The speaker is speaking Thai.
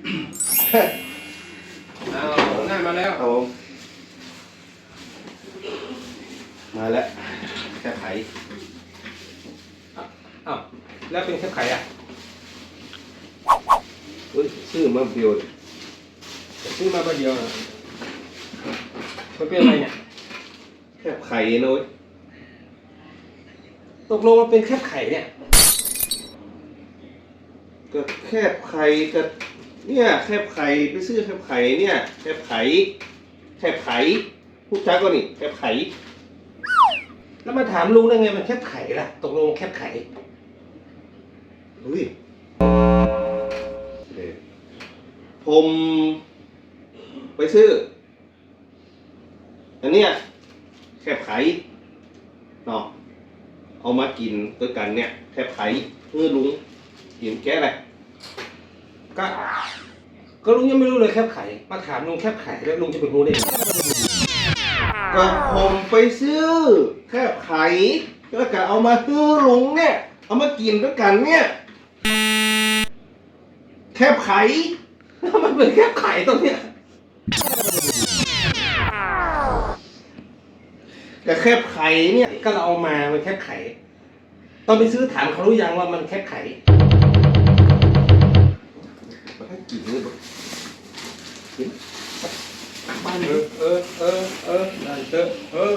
เอาหน้ามาแล้วครับผมมาแล้วแค่ไขอ้าวแล้วเป็นแค่ไข่อะอุ้ยชื่อมันเบียวซื้อมาใบเดียวนะมันเป็นอะไรเนี่ยแค่ไข่นะเว้ยตกลงมันเป็นแค่ไข่เนี่ย ก็แคบไข่ก็ เนี่ยแคบไข่ไปซื้อแคบไข่เนี่ยแคบไข่แคบไข่พูดช้าก็นี่แคบไข่แล้วมาถามลุงได้ไงมันแค่ไข่ล่ะ ตกลงแค่ไข่เฮ้ยผมไปซื้อ อันเนี้ยแคบไข่เนาะเอามากินด้วยกันเนี่ยแคบไข่เพื่อลุงกินแก้อะไร ก็ ก็ลุงยังไม่รู้เลยแค่ไข่มาถามลุงแค่ไข่แล้วลุงจะไปรู้ได้ไงก็ผมไปซื้อ แคบไข่แล้วก็เอามาซื้อลุงเนี่ย เอามากินด้วยกันเนี่ยแคบไข่แล้วมันเป็นแค่ไข่ตรงเนี้ยกับแคบไข่เนี่ยก็เราเอามามันแค่ไข่ตอนไปซื้อถามเขารู้ยังว่ามันแค่ไข่ เอนี้อเออเออเออได้เถอะเออ